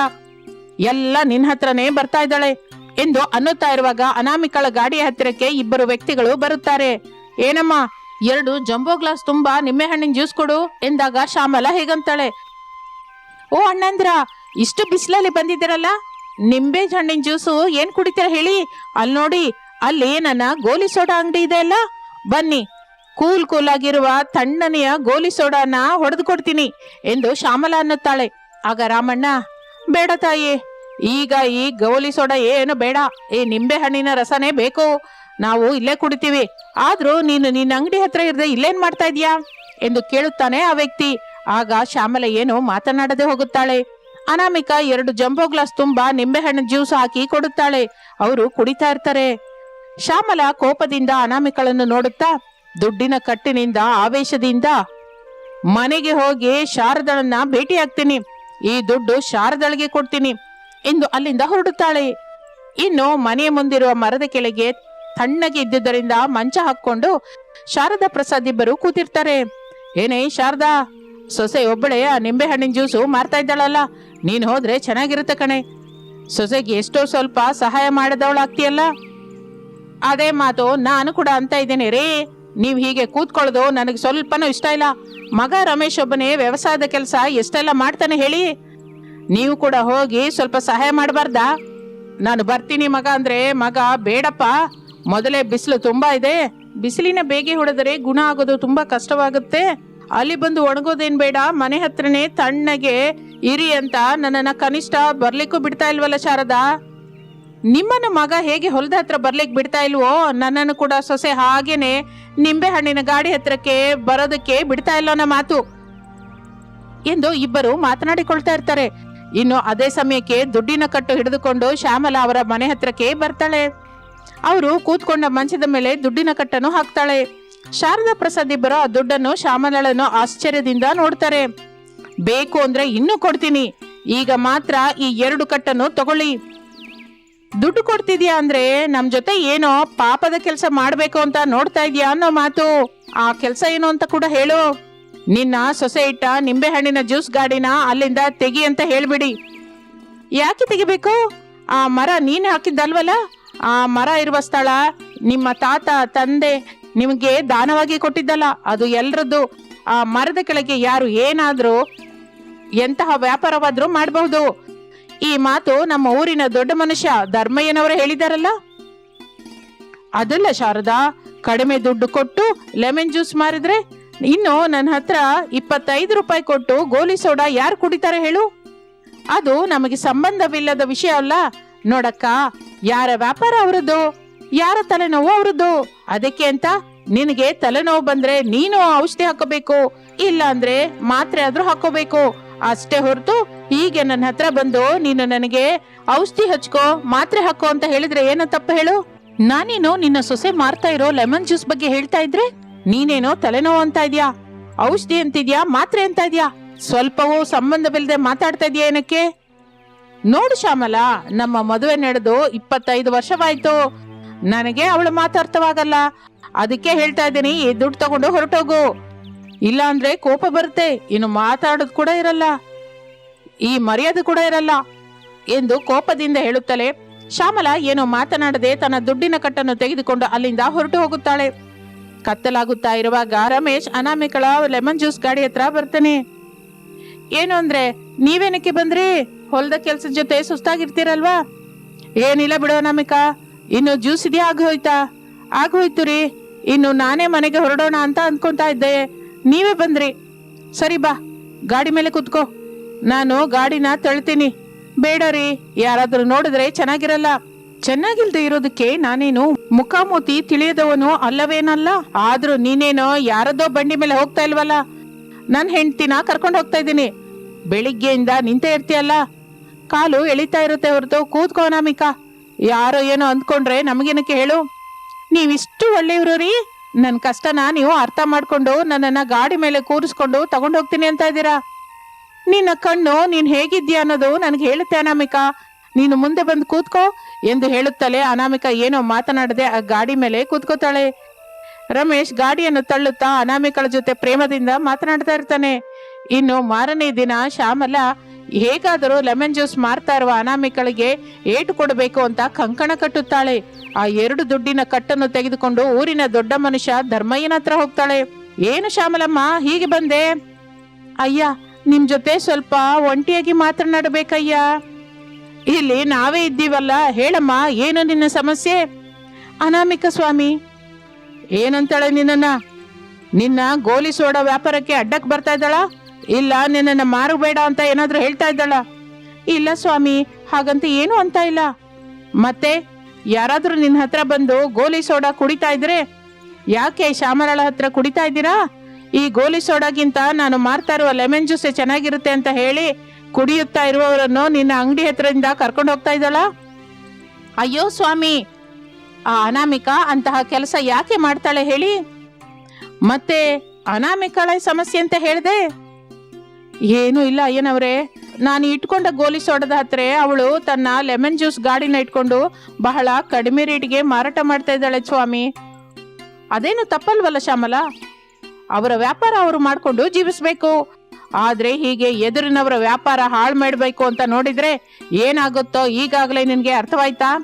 Speaker 1: ಎಲ್ಲ ನಿನ್ನ ಹತ್ರನೇ ಬರ್ತಾ ಇದ್ದಾಳೆ ಎಂದು ಅನ್ನುತ್ತಾ ಇರುವಾಗ ಅನಾಮಿಕಳ ಗಾಡಿಯ ಹತ್ತಿರಕ್ಕೆ ಇಬ್ಬರು ವ್ಯಕ್ತಿಗಳು ಬರುತ್ತಾರೆ. ಏನಮ್ಮ, ಎರಡು ಜಂಬೋ ಗ್ಲಾಸ್ ತುಂಬಾ ನಿಂಬೆಹಣ್ಣಿನ ಜ್ಯೂಸ್ ಕೊಡು ಎಂದಾಗ ಶ್ಯಾಮಲ ಹೇಗಂತಾಳೆ. ಓ ಅಣ್ಣಂದ್ರ, ಇಷ್ಟು ಬಿಸಿಲಲ್ಲಿ ಬಂದಿದ್ದೀರಲ್ಲ? ನಿಂಬೆ ಹಣ್ಣಿನ ಜ್ಯೂಸು ಏನ್ ಕುಡಿತೀರ ಹೇಳಿ? ಅಲ್ಲಿ ನೋಡಿ ಅಲ್ಲಿ ನನ್ನ ಗೋಲಿ ಸೋಡಾ ಅಂಗಡಿ ಇದೆ ಅಲ್ಲ? ಬನ್ನಿ. ಕೂಲ್ ಕೂಲಾಗಿರುವ ತಣ್ಣನೆಯ ಗೋಲಿ ಸೋಡಾನ ಹೊಡೆದು ಕೊಡ್ತೀನಿ ಎಂದು ಶ್ಯಾಮಲ ಅನ್ನುತ್ತಾಳೆ. ಆಗ ರಾಮಣ್ಣ, ಬೇಡ ತಾಯಿ, ಈಗ ಈ ಗೋಲಿ ಸೋಡಾ ಏನು ಬೇಡ, ಈ ನಿಂಬೆ ಹಣ್ಣಿನ ರಸನೇ ಬೇಕು. ನಾವು ಇಲ್ಲೇ ಕುಡಿತೀವಿ, ಆದ್ರೂ ನೀನು ನಿನ್ನ ಅಂಗಡಿ ಹತ್ರ ಇರದೆ ಇಲ್ಲೇನ್ ಮಾಡ್ತಾ ಇದೀಯಾ ಎಂದು ಕೇಳುತ್ತಾನೆ ಆ ವ್ಯಕ್ತಿ. ಆಗ ಶ್ಯಾಮಲ ಏನು ಮಾತನಾಡದೆ ಹೋಗುತ್ತಾಳೆ. ಅನಾಮಿಕ ಎರಡು ಜಂಬೋ ಗ್ಲಾಸ್ ತುಂಬಾ ನಿಂಬೆಹಣ್ಣು ಜ್ಯೂಸ್ ಹಾಕಿ ಕೊಡುತ್ತಾಳೆ. ಅವರು ಕುಡಿತಾ ಇರ್ತಾರೆ. ಶ್ಯಾಮಲ ಕೋಪದಿಂದ ಅನಾಮಿಕಳನ್ನು ನೋಡುತ್ತಾ ದುಡ್ಡಿನ ಕಟ್ಟಿನಿಂದ, ಆವೇಶದಿಂದ ಮನೆಗೆ ಹೋಗಿ ಶಾರದಳನ್ನ ಭೇಟಿಯಾಗ್ತೀನಿ ಈ ದುಡ್ಡು ಶಾರದಳಿಗೆ ಕೊಡ್ತೀನಿ ಎಂದು ಅಲ್ಲಿಂದ ಹೊರಡುತ್ತಾಳೆ. ಇನ್ನು ಮನೆಯ ಮುಂದಿರುವ ಮರದ ಕೆಳಗೆ ತಣ್ಣಗೆ ಇದ್ದುದರಿಂದ ಮಂಚ ಹಾಕೊಂಡು ಶಾರದಾ ಪ್ರಸಾದ್ ಇಬ್ಬರು ಕೂತಿರ್ತಾರೆ. ಏನೇ ಶಾರದಾ, ಸೊಸೆ ಒಬ್ಬಳೆ ಆ ನಿಂಬೆಹಣ್ಣಿನ ಜ್ಯೂಸು ಮಾರ್ತಾ ಇದ್ದಾಳಲ್ಲ, ನೀನು ಹೋದ್ರೆ ಚೆನ್ನಾಗಿರುತ್ತೆ ಕಣೆ. ಸೊಸೆಗೆ ಎಷ್ಟೋ ಸ್ವಲ್ಪ ಸಹಾಯ ಮಾಡಿದವಳಾಗ್ತೀಯಲ್ಲ. ಅದೇ ಮಾತು ನಾನು ಕೂಡ ಅಂತ ಇದ್ದೇನೆ ರೇ. ನೀವ್ ಹೀಗೆ ಕೂತ್ಕೊಳ್ಳೋದು ನನಗೆ ಸ್ವಲ್ಪನೂ ಇಷ್ಟ ಇಲ್ಲ. ಮಗ ರಮೇಶ್ ಒಬ್ಬನೇ ವ್ಯವಸಾಯದ ಕೆಲಸ ಎಷ್ಟೆಲ್ಲ ಮಾಡ್ತಾನೆ ಹೇಳಿ? ನೀವು ಕೂಡ ಹೋಗಿ ಸ್ವಲ್ಪ ಸಹಾಯ ಮಾಡಬಾರ್ದಾ? ನಾನು ಬರ್ತೀನಿ ಮಗ ಅಂದ್ರೆ ಮಗ ಬೇಡಪ್ಪ. ಮೊದಲೇ ಬಿಸಿಲು ತುಂಬಾ ಇದೆ. ಬಿಸಿಲಿನ ಬೇಗೆ ಹೊಡೆದರೆ ಗುಣ ಆಗೋದು ತುಂಬಾ ಕಷ್ಟವಾಗುತ್ತೆ. ಅಲ್ಲಿ ಬಂದು ಒಣಗೋದೇನ್ ಬೇಡ, ಮನೆ ಹತ್ರನೇ ತಣ್ಣಗೆ ಇರಿ ಅಂತ ನನ್ನನ್ನು ಕನಿಷ್ಠ ಬರಲಿಕ್ಕೂ ಬಿಡ್ತಾ ಇಲ್ವಲ್ಲ ಶಾರದಾ? ನಿಮ್ಮನ್ನ ಮಗ ಹೇಗೆ ಹೊಲದ ಹತ್ರ ಬರ್ಲಿಕ್ಕೆ ಬಿಡ್ತಾ ಇಲ್ವೋ? ನನ್ನನ್ನು ಕೂಡ ಸೊಸೆ ಹಾಗೇನೆ ನಿಂಬೆ ಹಣ್ಣಿನ ಗಾಡಿ ಹತ್ರಕ್ಕೆ ಬರೋದಕ್ಕೆ ಬಿಡ್ತಾ ಇಲ್ಲ ಮಾತು? ಎಂದು ಇಬ್ಬರು ಮಾತನಾಡಿಕೊಳ್ತಾ ಇರ್ತಾರೆ. ಇನ್ನು ಅದೇ ಸಮಯಕ್ಕೆ ದುಡ್ಡಿನ ಕಟ್ಟು ಹಿಡಿದುಕೊಂಡು ಶ್ಯಾಮಲ ಅವರ ಮನೆ ಹತ್ರಕ್ಕೆ ಬರ್ತಾಳೆ. ಅವರು ಕೂತ್ಕೊಂಡ ಮಂಚದ ಮೇಲೆ ದುಡ್ಡಿನ ಕಟ್ಟನ್ನು ಹಾಕ್ತಾಳೆ. ಶಾರದಾ ಪ್ರಸಾದ್ ಇಬ್ಬರು ಆ ದುಡ್ಡನ್ನು ಶ್ಯಾಮಲಳನ್ನು ಆಶ್ಚರ್ಯದಿಂದ ನೋಡ್ತಾರೆ. ಬೇಕು ಅಂದ್ರೆ ಇನ್ನೂ ಕೊಡ್ತೀನಿ. ಈಗ ಮಾತ್ರ ಈ ಎರಡು ಕಟ್ಟನ್ನು ತಗೊಳ್ಳಿ. ದುಡ್ಡು ಕೊಡ್ತಿದ್ಯಾ ಅಂದ್ರೆ ನಮ್ ಜೊತೆ ಏನೋ ಪಾಪದ ಕೆಲಸ ಮಾಡ್ಬೇಕು ಅಂತ ನೋಡ್ತಾ ಇದೀಯಾ ಅನ್ನೋ ಮಾತು. ಆ ಕೆಲಸ ಏನು ಅಂತ ಕೂಡ ಹೇಳು. ನಿನ್ನ ಸೊಸೆ ಇಟ್ಟ ನಿಂಬೆ ಹಣ್ಣಿನ ಜ್ಯೂಸ್ ಗಾಡಿನ ಅಲ್ಲಿಂದ ತೆಗಿ ಅಂತ ಹೇಳ್ಬಿಡಿ. ಯಾಕೆ ತೆಗಿಬೇಕು? ಆ ಮರ ನೀನೆ ಹಾಕಿದ್ದಲ್ವಲ್ಲ? ಆ ಮರ ಇರುವ ಸ್ಥಳ ನಿಮ್ಮ ತಾತ, ತಂದೆ ನಿಮಗೆ ದಾನವಾಗಿ ಕೊಟ್ಟಿದ್ದಲ್ಲ, ಅದು ಎಲ್ರದ್ದು. ಆ ಮರದ ಕೆಳಗೆ ಯಾರು ಏನಾದ್ರೂ ಎಂತಹ ವ್ಯಾಪಾರವಾದ್ರೂ ಮಾಡಬಹುದು. ಈ ಮಾತು ನಮ್ಮ ಊರಿನ ದೊಡ್ಡ ಮನುಷ್ಯ ಧರ್ಮಯ್ಯನವರು ಹೇಳಿದಾರಲ್ಲ? ಅದಲ್ಲ ಶಾರದಾ, ಕಡಿಮೆ ದುಡ್ಡು ಕೊಟ್ಟು ಲೆಮನ್ ಜ್ಯೂಸ್ ಮಾರಿದ್ರೆ? ಇನ್ನು ನನ್ನ ಹತ್ರ ಇಪ್ಪತ್ತೈದು ರೂಪಾಯಿ ಕೊಟ್ಟು ಗೋಲಿ ಸೋಡಾ ಯಾರು ಕುಡಿತಾರೆ ಹೇಳು? ಅದು ನಮಗೆ ಸಂಬಂಧವಿಲ್ಲದ ವಿಷಯ ಅಲ್ಲ. ನೋಡಕ್ಕ, ಯಾರ ವ್ಯಾಪಾರ ಅವರದ್ದು? ಯಾರ ತಲೆನೋವು ಅವರದ್ದು? ಅದಕ್ಕೆ ಅಂತ ನಿನಗೆ ತಲೆನೋವು ಬಂದ್ರೆ ನೀನು ಔಷಧಿ ಹಾಕೋಬೇಕು. ಇಲ್ಲ ಅಂದ್ರೆ ಮಾತ್ರೆ ಆದ್ರೂ ಹಾಕೋಬೇಕು. ಅಷ್ಟೇ ಹೊರತು ಹೀಗೆ ನನ್ನ ಹತ್ರ ಬಂದು ನೀನು ನನಗೆ ಔಷಧಿ ಹಚ್ಕೋ, ಮಾತ್ರೆ ಹಾಕೋ ಅಂತ ಹೇಳಿದ್ರೆ ಏನೋ ತಪ್ಪು ಹೇಳು? ನಾನೇನೋ ನಿನ್ನ ಸೊಸೆ ಮಾರ್ತಾ ಇರೋ ಲೆಮನ್ ಜ್ಯೂಸ್ ಬಗ್ಗೆ ಹೇಳ್ತಾ ಇದ್ರೆ? ನೀನೇನೋ ತಲೆನೋವು ಅಂತ ಇದ್ಯಾ? ಔಷಧಿ ಅಂತಿದ್ಯಾ, ಮಾತ್ರೆ ಅಂತ ಇದ್ಯಾ? ಸ್ವಲ್ಪವೂ ಸಂಬಂಧವಿಲ್ಲದೆ ಮಾತಾಡ್ತಾ ಇದೆಯಾ ಏನಕ್ಕೆ? ನೋಡು ಶ್ಯಾಮಲ, ನಮ್ಮ ಮದುವೆ ನಡೆದು ಇಪ್ಪತ್ತೈದು ವರ್ಷವಾಯ್ತು. ನನಗೆ ಅವಳು ಮಾತಾಡ್ತವಾಗಲ್ಲ ಅದಕ್ಕೆ ಹೇಳ್ತಾ ಇದ್ದೀನಿ ದುಡ್ಡು ತಗೊಂಡು ಹೊರಟೋಗು. ಇಲ್ಲ ಅಂದ್ರೆ ಕೋಪ ಬರುತ್ತೆ, ಇನ್ನು ಮಾತಾಡೋದು ಕೂಡ ಇರಲ್ಲ. ಈ ಮರ್ಯಾದೆ ಕೂಡ ಇರಲ್ಲ ಎಂದು ಕೋಪದಿಂದ ಹೇಳುತ್ತಲೇ ಶ್ಯಾಮಲ ಏನೋ ಮಾತನಾಡದೆ ತನ್ನ ದುಡ್ಡಿನ ಕಟ್ಟನ್ನು ತೆಗೆದುಕೊಂಡು ಅಲ್ಲಿಂದ ಹೊರಟು ಹೋಗುತ್ತಾಳೆ. ಕತ್ತಲಾಗುತ್ತಾ ಇರುವಾಗ ರಮೇಶ್ ಅನಾಮಿಕಳ ಲೆಮನ್ ಜ್ಯೂಸ್ ಗಾಡಿ ಹತ್ರ ಬರ್ತಾನೆ. ಏನು ಅಂದ್ರೆ, ನೀವೇನಕ್ಕೆ ಬಂದ್ರಿ? ಹೊಲದ ಕೆಲಸದ ಜೊತೆ ಸುಸ್ತಾಗಿರ್ತೀರಲ್ವಾ? ಏನಿಲ್ಲ ಬಿಡೋ ಅನಾಮಿಕಾ, ಇನ್ನು ಜ್ಯೂಸ್ ಇದೆಯಾ? ಆಗೋಯ್ತಾ? ಆಗೋಯ್ತು ರೀ. ಇನ್ನು ನಾನೇ ಮನೆಗೆ ಹೊರಡೋಣ ಅಂತ ಅನ್ಕೊಂತ ಇದ್ದೆ. ನೀವೇ ಬಂದ್ರಿ. ಸರಿ ಬಾ, ಗಾಡಿ ಮೇಲೆ ಕುತ್ಕೋ. ನಾನು ಗಾಡಿನ ತಳ್ತೀನಿ. ಬೇಡ ರೀ, ಯಾರಾದ್ರೂ ನೋಡಿದ್ರೆ ಚೆನ್ನಾಗಿರಲ್ಲ. ಚೆನ್ನಾಗಿಲ್ದೆ ಇರೋದಕ್ಕೆ ನಾನೇನು ಮುಖಾಮುಖಿ ತಿಳಿಯದವನು ಅಲ್ಲವೇನಲ್ಲ? ಆದ್ರೂ ನೀನೇನೋ ಯಾರದೋ ಬಂಡಿ ಮೇಲೆ ಹೋಗ್ತಾ ಇಲ್ವಲ್ಲ? ನನ್ನ ಹೆಂಡ್ತಿನ ಕರ್ಕೊಂಡು ಹೋಗ್ತಾ ಇದ್ದೀನಿ. ಬೆಳಿಗ್ಗೆಯಿಂದ ನಿಂತೇ ಇರ್ತೀಯಲ್ಲ? ಕಾಲು ಎಳಿತಾ ಇರುತ್ತೆ ಹೊರತು ಕೂತ್ಕೋ ಮಿಕಾ ಯಾರೋ ಏನೋ ಅಂದ್ಕೊಂಡ್ರೆ ನಮಗೇನಕ್ಕೆ ಹೇಳು? ನೀವಿಷ್ಟು ಒಳ್ಳೆಯವರು ರೀ. ನನ್ನ ಕಷ್ಟನ ನೀವು ಅರ್ಥ ಮಾಡ್ಕೊಂಡು ನನ್ನನ್ನ ಗಾಡಿ ಮೇಲೆ ಕೂರಿಸ್ಕೊಂಡು ತಗೊಂಡು ಹೋಗ್ತೀನಿ ಅಂತ ಇದ್ದೀರಾ? ನಿನ್ನ ಕಣ್ಣು ನೀನ್ ಹೇಗಿದ್ಯಾ ಅನ್ನೋದು ನನಗೆ ಹೇಳುತ್ತೆ ಅನಾಮಿಕಾ. ನೀನು ಮುಂದೆ ಬಂದು ಕೂತ್ಕೋ. ಎಂದು ಹೇಳುತ್ತಲೇ ಅನಾಮಿಕಾ ಏನೋ ಮಾತನಾಡದೆ ಆ ಗಾಡಿ ಮೇಲೆ ಕೂತ್ಕೋತಾಳೆ. ರಮೇಶ್ ಗಾಡಿಯನ್ನು ತಳ್ಳುತ್ತಾ ಅನಾಮಿಕಳ ಜೊತೆ ಪ್ರೇಮದಿಂದ ಮಾತನಾಡ್ತಾ ಇರ್ತಾನೆ. ಇನ್ನು ಮಾರನೇ ದಿನ ಶ್ಯಾಮಲ, ಹೇಗಾದರೂ ಲೆಮನ್ ಜ್ಯೂಸ್ ಮಾರ್ತಾ ಇರುವ ಅನಾಮಿಕಳಿಗೆ ಏಟು ಕೊಡಬೇಕು ಅಂತ ಕಂಕಣ ಕಟ್ಟುತ್ತಾಳೆ. ಆ ಎರಡು ದುಡ್ಡಿನ ಕಟ್ಟನ್ನು ತೆಗೆದುಕೊಂಡು ಊರಿನ ದೊಡ್ಡ ಮನುಷ್ಯ ಧರ್ಮಯ್ಯನ ಹತ್ರ ಹೋಗ್ತಾಳೆ. ಏನು ಶ್ಯಾಮಲಮ್ಮ, ಹೀಗೆ ಬಂದೆ? ಅಯ್ಯ ನಿಮ್ ಜೊತೆ ಸ್ವಲ್ಪ ಒಂಟಿಯಾಗಿ ಮಾತನಾಡಬೇಕಯ್ಯ. ಇಲ್ಲಿ ನಾವೇ ಇದ್ದೀವಲ್ಲ, ಹೇಳಮ್ಮ, ಏನು ನಿನ್ನ ಸಮಸ್ಯೆ? ಅನಾಮಿಕ ಸ್ವಾಮಿ, ಏನಂತಾಳೆ ನಿನ್ನನ್ನ? ನಿನ್ನ ಗೋಲಿ ಸೋಡಾ ವ್ಯಾಪಾರಕ್ಕೆ ಅಡ್ಡಕ್ಕೆ ಬರ್ತಾ ಇದ್ದಾಳ? ಇಲ್ಲ ನಿನ್ನ ಮಾರಬೇಡ ಅಂತ ಏನಾದರೂ ಹೇಳ್ತಾ ಇದ್ದಾಳ? ಇಲ್ಲ ಸ್ವಾಮಿ, ಹಾಗಂತ ಏನು ಅಂತ ಇಲ್ಲ. ಮತ್ತೆ ಯಾರಾದ್ರೂ ನಿನ್ನ ಹತ್ರ ಬಂದು ಗೋಲಿ ಸೋಡಾ ಕುಡಿತಾ ಇದ್ರೆ, ಯಾಕೆ ಶ್ಯಾಮರಾಳ ಹತ್ರ ಕುಡಿತಾ ಇದ್ದೀರಾ? ಈ ಗೋಲಿ ಸೋಡಾಗಿಂತ ನಾನು ಮಾರ್ತಾ ಇರುವ ಲೆಮನ್ ಜ್ಯೂಸೇ ಚೆನ್ನಾಗಿರುತ್ತೆ ಅಂತ ಹೇಳಿ ಕುಡಿಯುತ್ತಾ ಇರುವವರನ್ನು ನಿನ್ನ ಅಂಗಡಿ ಹತ್ರದಿಂದ ಕರ್ಕೊಂಡು ಹೋಗ್ತಾ ಇದ್ದಾಳ? ಅಯ್ಯೋ ಸ್ವಾಮಿ, ಆ ಅನಾಮಿಕ ಅಂತಹ ಕೆಲಸ ಯಾಕೆ ಮಾಡ್ತಾಳೆ ಹೇಳಿ? ಮತ್ತೆ ಅನಾಮಿಕಳ ಸಮಸ್ಯೆ ಅಂತ ಹೇಳಿದೆ? ಏನೂ ಇಲ್ಲ ಅಯ್ಯನವ್ರೆ, ನಾನು ಇಟ್ಕೊಂಡ ಗೋಲಿ ಸೋಡದ ಹತ್ರ ಅವಳು ತನ್ನ ಲೆಮನ್ ಜ್ಯೂಸ್ ಗಾಡಿನ ಇಟ್ಕೊಂಡು ಬಹಳ ಕಡಿಮೆ ರೇಟ್ಗೆ ಮಾರಾಟ ಮಾಡ್ತಾ ಇದ್ದಾಳೆ ಸ್ವಾಮಿ. ಅದೇನು ತಪ್ಪಲ್ವಲ್ಲ ಶ್ಯಾಮಲ? ಅವರ ವ್ಯಾಪಾರ ಅವರು ಮಾಡಿಕೊಂಡು ಜೀವಿಸ್ಬೇಕು. ಆದ್ರೆ ಹೀಗೆ ಎದುರಿನವರ ವ್ಯಾಪಾರ ಹಾಳು ಮಾಡಬೇಕು ಅಂತ ನೋಡಿದ್ರೆ ಏನಾಗುತ್ತೋ ಈಗಾಗಲೇ ನಿನಗೆ ಅರ್ಥವಾಯ್ತಾ?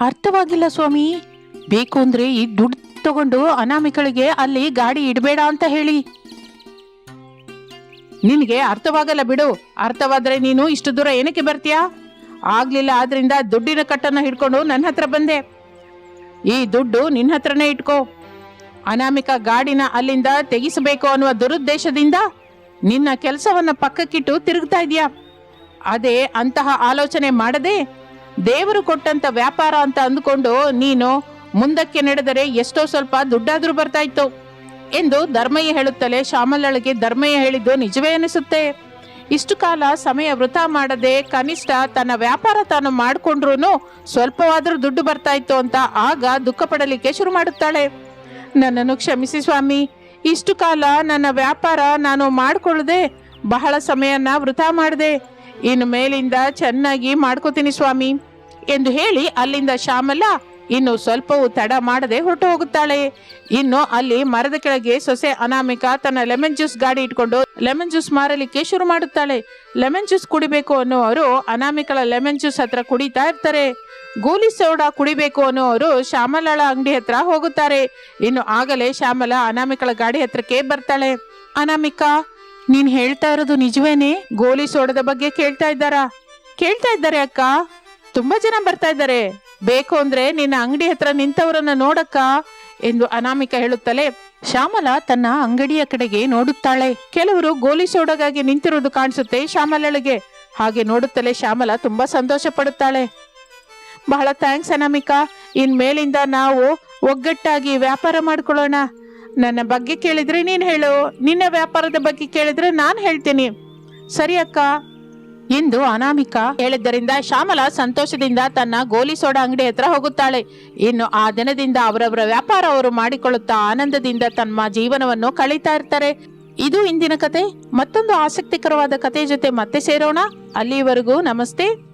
Speaker 1: ಅರ್ಥವಾಗಿಲ್ಲ ಸ್ವಾಮಿ. ಬೇಕು ಅಂದ್ರೆ ಈ ದುಡ್ಡು ತಗೊಂಡು ಅನಾಮಿಕಳಿಗೆ ಅಲ್ಲಿ ಗಾಡಿ ಇಡಬೇಡ ಅಂತ ಹೇಳಿ. ನಿನಗೆ ಅರ್ಥವಾಗಲ್ಲ ಬಿಡು. ಅರ್ಥವಾದ್ರೆ ನೀನು ಇಷ್ಟು ದೂರ ಏನಕ್ಕೆ ಬರ್ತೀಯಾ? ಆಗ್ಲಿಲ್ಲ ಆದ್ರಿಂದ ದುಡ್ಡಿನ ಕಟ್ಟನ್ನ ಹಿಡ್ಕೊಂಡು ನನ್ನ ಹತ್ರ ಬಂದೆ. ಈ ದುಡ್ಡು ನಿನ್ನ ಹತ್ರನೇ ಇಟ್ಕೋ. ಅನಾಮಿಕ ಗಾಡಿನ ಅಲ್ಲಿಂದ ತೆಗಿಸಬೇಕು ಅನ್ನುವ ದುರುದ್ದೇಶದಿಂದ ನಿನ್ನ ಕೆಲಸವನ್ನ ಪಕ್ಕಕ್ಕಿಟ್ಟು ತಿರುಗ್ತಾ ಇದೀಯಾ ಅದೇ ಅಂತಹ ಆಲೋಚನೆ ಮಾಡದೆ ದೇವರು ಕೊಟ್ಟಂತ ವ್ಯಾಪಾರ ಅಂತ ಅಂದುಕೊಂಡು ನೀನು ಮುಂದಕ್ಕೆ ನಡೆದರೆ ಎಷ್ಟೋ ಸ್ವಲ್ಪ ದುಡ್ಡಾದ್ರೂ ಬರ್ತಾ ಇತ್ತು ಎಂದು ಧರ್ಮಯ್ಯ ಹೇಳುತ್ತಲೇ ಶ್ಯಾಮಲಳಿಗೆ ಧರ್ಮಯ್ಯ ಹೇಳಿದ್ದು ನಿಜವೇ ಅನಿಸುತ್ತೆ. ಇಷ್ಟು ಕಾಲ ಸಮಯ ವೃತ ಮಾಡದೆ ಕನಿಷ್ಠ ತನ್ನ ವ್ಯಾಪಾರ ತಾನು ಮಾಡಿಕೊಂಡ್ರು ಸ್ವಲ್ಪವಾದ್ರೂ ದುಡ್ಡು ಬರ್ತಾ ಇತ್ತು ಅಂತ ಆಗ ದುಃಖ ಪಡಲಿಕ್ಕೆ ಶುರು ಮಾಡುತ್ತಾಳೆ. ನನ್ನನ್ನು ಕ್ಷಮಿಸಿ, ಸ್ವಾಮಿ. ಇಷ್ಟು ಕಾಲ ನನ್ನ ವ್ಯಾಪಾರ ನಾನು ಮಾಡಿಕೊಳ್ಳದೆ ಬಹಳ ಸಮಯನ ವೃಥಾ ಮಾಡಿದೆ. ಇನ್ನು ಮೇಲಿಂದ ಚೆನ್ನಾಗಿ ಮಾಡ್ಕೋತೀನಿ, ಸ್ವಾಮಿ. ಎಂದು ಹೇಳಿ ಅಲ್ಲಿಂದ ಶ್ಯಾಮಲ ಇನ್ನು ಸ್ವಲ್ಪವೂ ತಡ ಮಾಡದೆ ಹೊರಟು ಹೋಗುತ್ತಾಳೆ. ಇನ್ನು ಅಲ್ಲಿ ಮರದ ಕೆಳಗೆ ಸೊಸೆ ಅನಾಮಿಕ ತನ್ನ ಲೆಮನ್ ಜ್ಯೂಸ್ ಗಾಡಿ ಇಟ್ಕೊಂಡು ಲೆಮನ್ ಜ್ಯೂಸ್ ಮಾರಲಿಕ್ಕೆ ಶುರು ಮಾಡುತ್ತಾಳೆ. ಲೆಮನ್ ಜ್ಯೂಸ್ ಕುಡಿಬೇಕು ಅನ್ನುವರು ಅನಾಮಿಕಳ ಲೆಮನ್ ಜ್ಯೂಸ್ ಹತ್ರ ಕುಡಿತಾ ಇರ್ತಾರೆ. ಗೋಲಿ ಸೋಡಾ ಕುಡಿಬೇಕು ಅನ್ನುವರು ಶ್ಯಾಮಲಾಳ ಅಂಗಡಿ ಹತ್ರ ಹೋಗುತ್ತಾರೆ. ಇನ್ನು ಆಗಲೇ ಶ್ಯಾಮಲ ಅನಾಮಿಕಳ ಗಾಡಿ ಹತ್ರಕ್ಕೆ ಬರ್ತಾಳೆ. ಅನಾಮಿಕಾ, ನೀನ್ ಹೇಳ್ತಾ ಇರೋದು ನಿಜವೇನೆ? ಗೋಲಿ ಸೋಡದ ಬಗ್ಗೆ ಕೇಳ್ತಾ ಇದ್ದಾರಾ? ಕೇಳ್ತಾ ಇದ್ದಾರೆ ಅಕ್ಕ. ತುಂಬಾ ಜನ ಬರ್ತಾ ಇದ್ದಾರೆ. ಬೇಕು ಅಂದ್ರೆ ನಿನ್ನ ಅಂಗಡಿ ಹತ್ರ ನಿಂತವರನ್ನ ನೋಡಕ್ಕ ಎಂದು ಅನಾಮಿಕ ಹೇಳುತ್ತಲೇ ಶ್ಯಾಮಲ ತನ್ನ ಅಂಗಡಿಯ ಕಡೆಗೆ ನೋಡುತ್ತಾಳೆ. ಕೆಲವರು ಗೋಲಿ ಸೋಡಗಾಗಿ ನಿಂತಿರುವುದು ಕಾಣಿಸುತ್ತೆ ಶ್ಯಾಮಲಳಿಗೆ. ಹಾಗೆ ನೋಡುತ್ತಲೇ ಶ್ಯಾಮಲ ತುಂಬಾ ಸಂತೋಷ ಪಡುತ್ತಾಳೆ. ಬಹಳ ಥ್ಯಾಂಕ್ಸ್ ಅನಾಮಿಕಾ. ಇನ್ಮೇಲಿಂದ ನಾವು ಒಗ್ಗಟ್ಟಾಗಿ ವ್ಯಾಪಾರ ಮಾಡ್ಕೊಳ್ಳೋಣ. ನನ್ನ ಬಗ್ಗೆ ಕೇಳಿದ್ರೆ ನೀನು ಹೇಳು. ನಿನ್ನ ವ್ಯಾಪಾರದ ಬಗ್ಗೆ ಕೇಳಿದ್ರೆ ನಾನು ಹೇಳ್ತೀನಿ. ಸರಿ ಅಕ್ಕ. ಎಂದು ಅನಾಮಿಕಾ ಹೇಳಿದ್ದರಿಂದ ಶ್ಯಾಮಲ ಸಂತೋಷದಿಂದ ತನ್ನ ಗೋಲಿ ಸೋಡಾ ಅಂಗಡಿ ಹತ್ರ ಹೋಗುತ್ತಾಳೆ. ಇನ್ನು ಆ ದಿನದಿಂದ ಅವರವರ ವ್ಯಾಪಾರ ಅವರು ಮಾಡಿಕೊಳ್ಳುತ್ತಾ ಆನಂದದಿಂದ ತಮ್ಮ ಜೀವನವನ್ನು ಕಳೀತಾ ಇರ್ತಾರೆ. ಇದು ಇಂದಿನ ಕತೆ. ಮತ್ತೊಂದು ಆಸಕ್ತಿಕರವಾದ ಕತೆ ಜೊತೆ ಮತ್ತೆ ಸೇರೋಣ. ಅಲ್ಲಿವರೆಗೂ ನಮಸ್ತೆ.